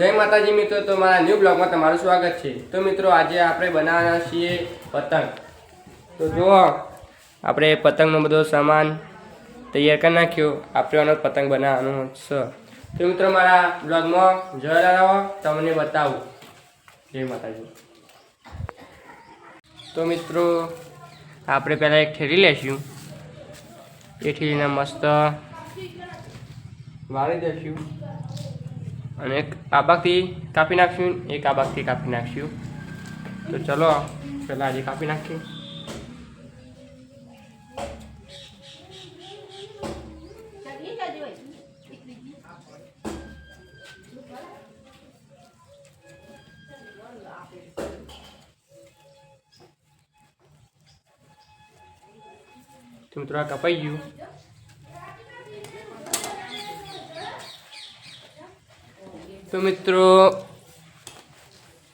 જય માતાજી મિત્રો, તો મારા ન્યૂ બ્લોગમાં તમારું સ્વાગત છે. તો મિત્રો, આજે આપણે બનાવવાના છીએ પતંગ. તો જુઓ, આપણે પતંગનો બધો સામાન તૈયાર કરી નાખ્યો. આપણે આનો પતંગ બનાવવાનો છે. તો મિત્રો, મારા બ્લોગમાં જોયેલા રહો તમને બતાવું. જય માતાજી. તો મિત્રો, આપણે પહેલાં એક ઠેરી લેશું. એ ઠેરીને મસ્ત વાળી દઈશું અને એક આ ભાગથી કાપી નાખશું, એક આ ભાગથી કાપી નાખશું. તો ચલો, પહેલાં આજે કાપી નાખીએ. તો મિત્રો કપાઈ ગયું. તો મિત્રો,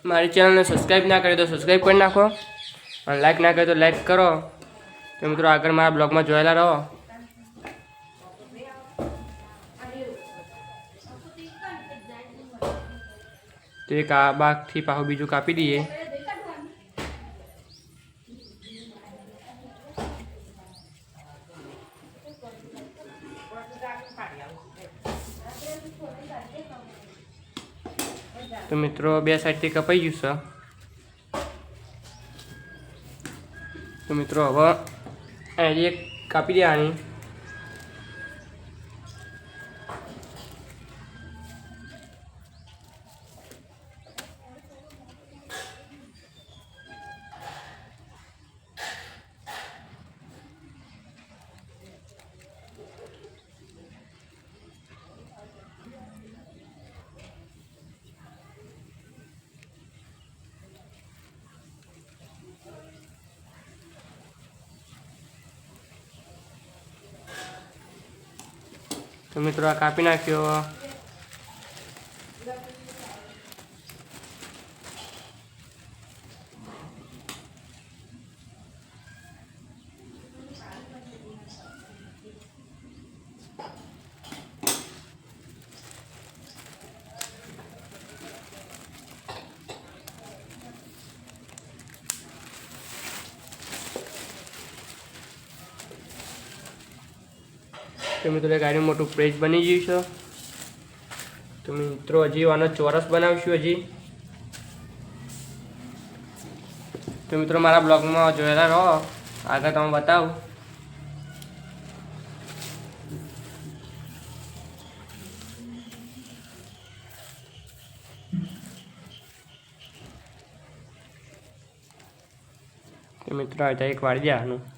મારી ચેનલને સબસ્ક્રાઈબ ના કરી તો સબસ્ક્રાઈબ કરી નાખો. અને લાઈક ના કરી તો લાઈક કરો. તો મિત્રો, આગળ મારા બ્લોગમાં જોયેલા રહો. તો એક આ બાગથી પાછું બીજું કાપી દઈએ. તો મિત્રો બે સાઈડથી કપાઈ ગયું છે. તો મિત્રો હવે એક કાપી દેવાની તો મિત્રો આ કાપી નાખ્યો. તો મિત્રો, એક ગાડી મોટું પ્રેસ બની ગયું છે. તો મિત્રો, હજી આનો ચોરસ બનાવીશું હજી. તો મિત્રો, મારા બ્લોગમાં જોયેલા રહો. આગળ તમે બતાવું. તો મિત્રો, આ એક વાળી દેવાનું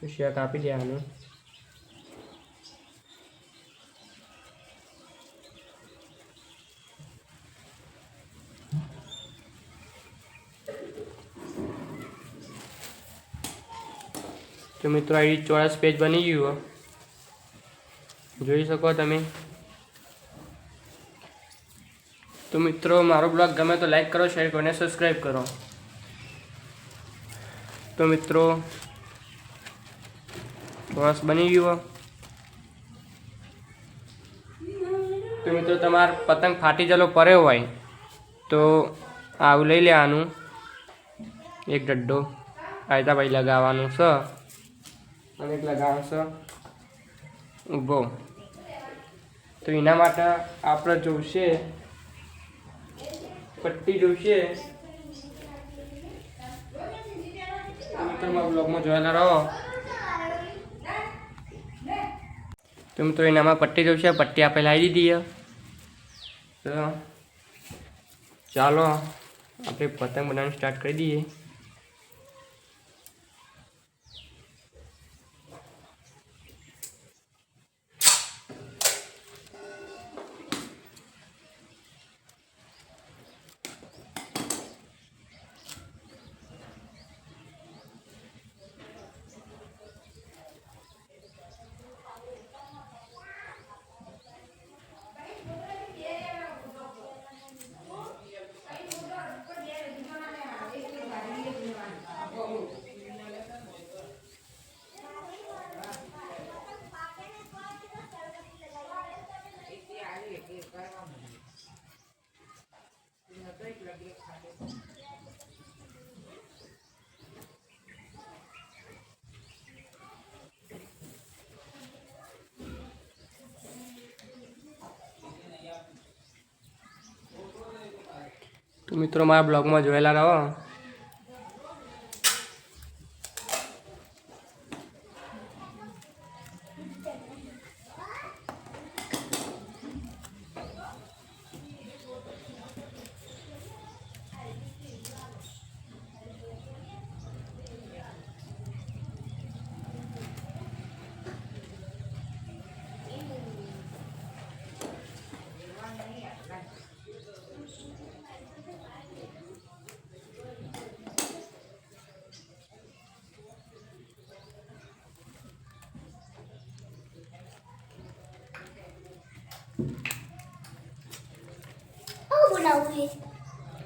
પછી આ કાપી દેવાનું તો મિત્રો આવી ચોરસ પેજ બની ગયું. જોઈ શકો તમે. તો મિત્રો, મારો બ્લોગ ગમે તો લાઈક કરો, શેર કરો અને સબસ્ક્રાઈબ કરો. તો મિત્રો ચોરસ બની ગયું. તો મિત્રો તમાર પતંગ ફાટી જલો પડ્યો હોય, તો આવું લઈ લેવાનું. એક ડડ્ડો આયતા ભાઈ લગાવવાનું છે અને એક લગાવવાનું છે ઊભો તો એના માટે આપણે જોશે, પટ્ટી જોશે. તમે બ્લોગમાં જોયેલા રહો. તો મિત્રો એનામાં પટ્ટી જોશે પટ્ટી આપણે લાવી દીધી તો ચાલો, આપણે પતંગ બનાવવાનું સ્ટાર્ટ કરી દઈએ. તો મિત્રો મારા બ્લોગમાં જોયેલા રહો.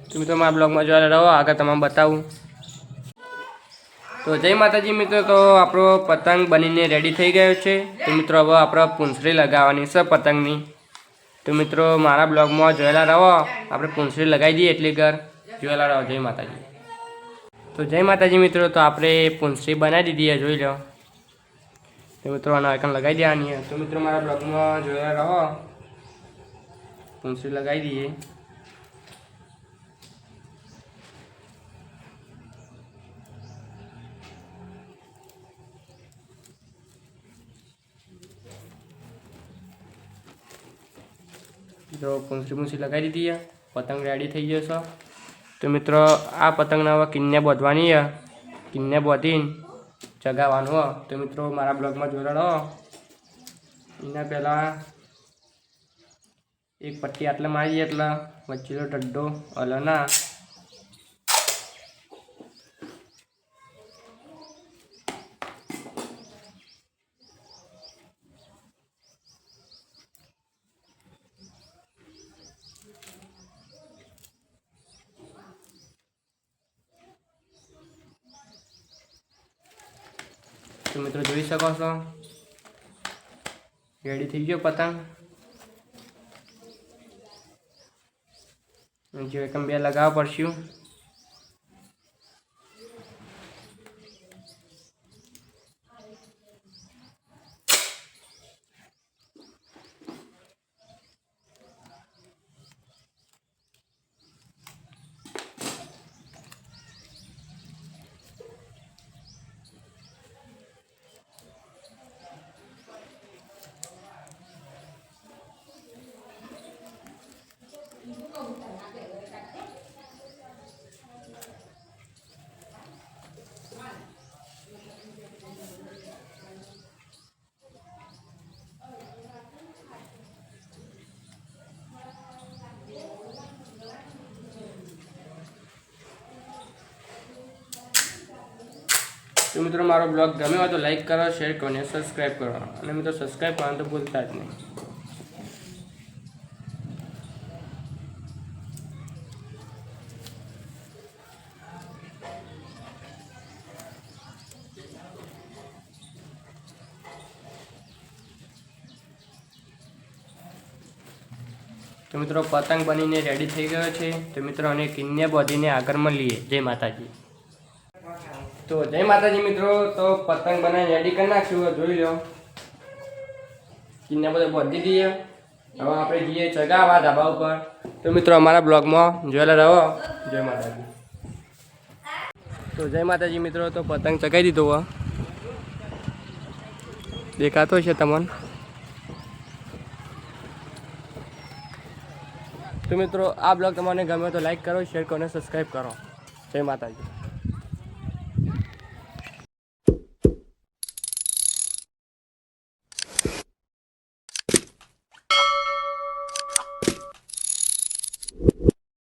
છે તો મારા બ્લોગમાં જોયેલા રહો, આગળ તમારે બતાવું. તો જય માતાજી મિત્રો, તો આપણો પતંગ બનીને રેડી થઈ ગયો છે. તો મિત્રો, હવે આપણે પૂંછડી લગાવવાની છે પતંગની. તો મિત્રો, મારા બ્લોગમાં જોયેલા રહો, આપણે પૂંછડી લગાવી દઈએ એટલી ઘર. જોયેલા રહો, જય માતાજી. તો જય માતાજી મિત્રો, તો આપણે પૂંછડી બનાવી દીધી જોઈ લો. તો મિત્રો, આના આઈકન લગાવી દેવાની તો મિત્રો, મારા બ્લોગમાં જોયેલા રહો. પૂંછડી લગાવી દઈએ જો પૂંછડી પૂંછડી લગાવી દીધી પતંગ રેડી થઈ ગયો છે તો મિત્રો આ પતંગને હવે કિન્ને બોધવાની છે કિન્ને બોધીને ચગાવવાનું હો તો મિત્રો મારા બ્લોગમાં જોડાડો એના પહેલાં એક પટ્ટી આટલે મારી એટલે વચ્ચેનો ડડ્ડો અલના. તો મિત્રો જોઈ શકો છો? રેડી થઈ ગયો પતંગ? જો એકમ બે લગાવવા પડશે. તો મિત્રો, મારો બ્લોગ ગમ્યો હોય તો લાઈક કરો, શેર કરો અને સબસ્ક્રાઈબ કરો. અને મિત્રો સબસ્ક્રાઈબ કરવાનું તો ભૂલતા જ નહીં. તો મિત્રો, પતંગ બનીને રેડી થઈ ગયો છે. તો મિત્રો, અને કિન્ને બધીને આગળ મળીએ. જય માતાજી. તો જય માતાજી મિત્રો, તો પતંગ બનાવીને રેડી કરી નાખ્યું. જોઈ લો. કિન્ને બધે બધી દઈએ હવે આપણે જઈએ ચગાવા ધાબા ઉપર. તો મિત્રો, અમારા બ્લોગમાં જોયેલા રહો. જય માતાજી. તો જય માતાજી મિત્રો, તો પતંગ ચગાવી દીધો હો. દેખાતો છે તમને? તો મિત્રો, આ બ્લોગ તમને ગમ્યો તો લાઈક કરો શેર કરો અને સબસ્ક્રાઈબ કરો. જય માતાજી.